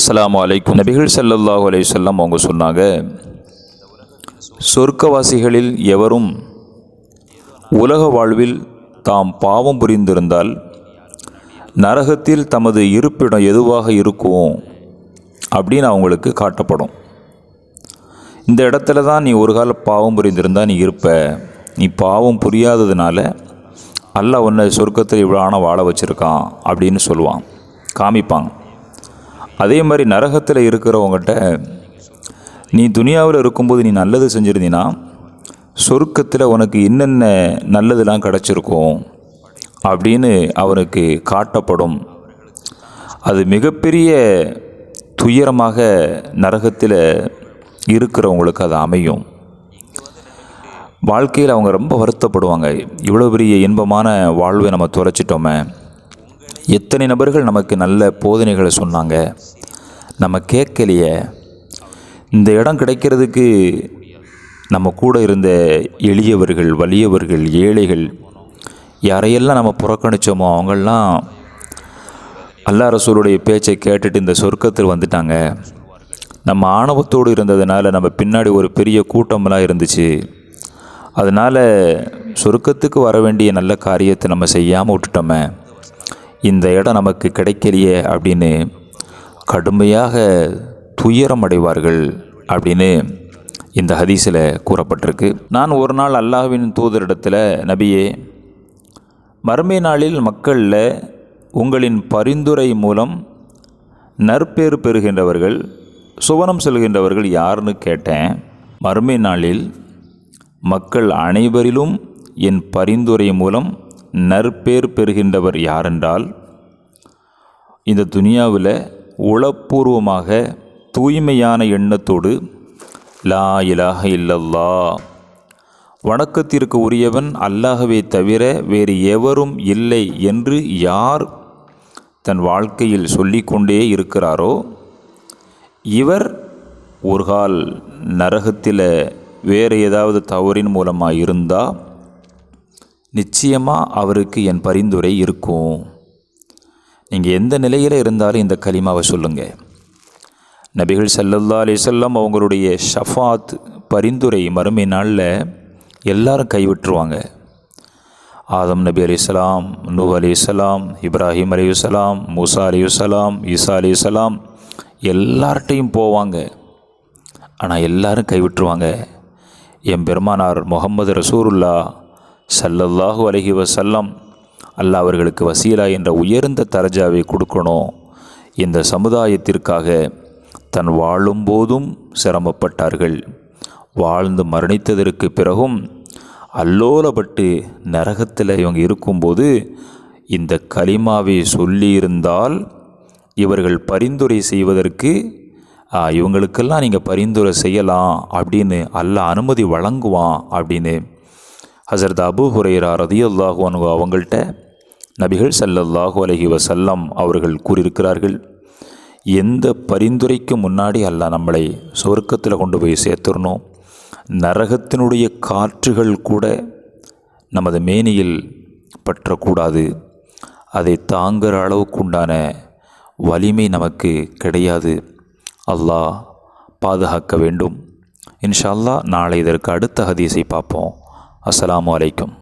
அஸ்லாம் அலைக்கும். நபிகள் ஸல்லல்லாஹு அலைஹி வஸல்லம் அவங்க சொன்னாங்க சொர்க்கவாசிகளில் எவரும் உலக வாழ்வில் தாம் பாவம் புரிந்திருந்தால் நரகத்தில் தமது இருப்பிடம் எதுவாக இருக்கும் அப்படின்னு அவங்களுக்கு காட்டப்படும். இந்த இடத்துல தான் நீ ஒரு கால பாவம் புரிந்திருந்தா நீ இருப்ப. நீ பாவம் புரியாததுனால அல்லாஹ் உன்னை சொர்க்கத்தில் இவ்வளோ ஆன வாழ வச்சுருக்கான் அப்படின்னு சொல்லுவான். காமிப்பாங்க. அதே மாதிரி நரகத்தில் இருக்கிறவங்ககிட்ட நீ துனியாவில் இருக்கும்போது நீ நல்லது செஞ்சுருந்தீன்னா சொர்க்கத்தில் உனக்கு என்னென்ன நல்லதெல்லாம் கிடச்சிருக்கும் அப்படின்னு அவனுக்கு காட்டப்படும். அது மிகப்பெரிய துயரமாக நரகத்தில் இருக்கிறவங்களுக்கு அது அமையும். வாழ்க்கையில் அவங்க ரொம்ப வருத்தப்படுவாங்க. இவ்வளோ பெரிய இன்பமான வாழ்வை நம்ம தொலைச்சிட்டோமே எத்தனை நபர்கள் நமக்கு நல்ல போதனைகளை சொன்னாங்க. நம்ம கேட்கலையே. இந்த இடம் கிடைக்கிறதுக்கு நம்ம கூட இருந்த எளியவர்கள் வலியவர்கள் ஏழைகள் யாரையெல்லாம் நம்ம புறக்கணித்தோமோ அவங்கெல்லாம் அல்லா ரசூலுடைய பேச்சை கேட்டுட்டு இந்த சொர்க்கத்தில் வந்துட்டாங்க. நம்ம ஆணவத்தோடு இருந்ததுனால நம்ம பின்னாடி ஒரு பெரிய கூட்டமெல்லாம் இருந்துச்சு. அதனால் சொர்க்கத்துக்கு வர வேண்டிய நல்ல காரியத்தை நம்ம செய்யாமல் விட்டுட்டோமே. இந்த இடம் நமக்கு கிடைக்கலையே அப்படின்னு கடுமையாக துயரம் அடைவார்கள் அப்படின்னு இந்த ஹதீஸில் கூறப்பட்டிருக்கு. நான் ஒரு நாள் அல்லாஹ்வின் தூதரிடத்தில் நபியே மறுமை நாளில் மக்களில் உங்களின் பரிந்துரை மூலம் நற்பேறு பெறுகின்றவர்கள் சுவனம் செல்கின்றவர்கள் யாருன்னு கேட்டேன். மறுமை நாளில் மக்கள் அனைவரிலும் என் பரிந்துரை மூலம் நற்பேர் பெறுகின்றவர் யாரென்றால் இந்த துனியாவில் உளப்பூர்வமாக தூய்மையான எண்ணத்தோடு லா இலாக இல்லல்லா வணக்கத்திற்கு உரியவன் அல்லாஹவே தவிர வேறு எவரும் இல்லை என்று யார் தன் வாழ்க்கையில் சொல்லிக்கொண்டே இருக்கிறாரோ இவர் ஒரு கால் நரகத்தில் வேறு ஏதாவது தவறின் மூலமாக இருந்தால் நிச்சயமாக அவருக்கு என் பரிந்துரை இருக்கும். நீங்கள் எந்த நிலையில் இருந்தாலும் இந்த கலிமாவை சொல்லுங்கள் நபிகள் சல்லல்லா அலிசல்லாம் அவங்களுடைய ஷஃபாத் பரிந்துரை மறுமை நாளில் எல்லாரும் கைவிட்டுருவாங்க ஆதம் நபி அலிஸ்லாம் நூ அலிஸ்லாம் இப்ராஹிம் அலிவசலாம் மூசா அலிவசலாம் ஈசா அலிசலாம் எல்லார்ட்டையும் போவாங்க. ஆனால் எல்லாரும் கைவிட்டுருவாங்க என் பெருமானார் முகமது ரசூருல்லா சல்லல்லாஹு அலஹி வசல்லம் அல்லாஹ் அவர்களுக்கு வசீலா என்ற உயர்ந்த தரஜாவை கொடுக்கணும் இந்த சமுதாயத்திற்காக தன் வாழும்போதும் சிரமப்பட்டார்கள். வாழ்ந்து மரணித்ததற்கு பிறகும் அல்லோலப்பட்டு நரகத்தில் இவங்க இருக்கும்போது இந்த களிமாவை சொல்லியிருந்தால் இவர்கள் பரிந்துரை செய்வதற்கு இவங்களுக்கெல்லாம் நீங்கள் பரிந்துரை செய்யலாம் அப்படின்னு அல்ல அனுமதி வழங்குவான் அப்படின்னு ஹசரத் அபு ஹுரைரா ரதியுல்லாஹு அனு அவங்கள்ட்ட நபிகள் சல்லல்லாஹு அலஹி வசல்லம் அவர்கள் கூறியிருக்கிறார்கள் எந்த பரிந்துரைக்கு முன்னாடி அல்லாஹ் நம்மளை சொர்க்கத்தில் கொண்டு போய் சேர்த்துடணும் நரகத்தினுடைய காற்றுகள் கூட நமது மேனியில் பற்றக்கூடாது அதை தாங்குகிற அளவுக்குண்டான வலிமை நமக்கு கிடையாது. அல்லாஹ் பாதுகாக்க வேண்டும். இன்ஷா அல்லாஹ் நாளை இதற்கு அடுத்த ஹதீஸை பார்ப்போம். அஸ்லாம் அலைக்கும்.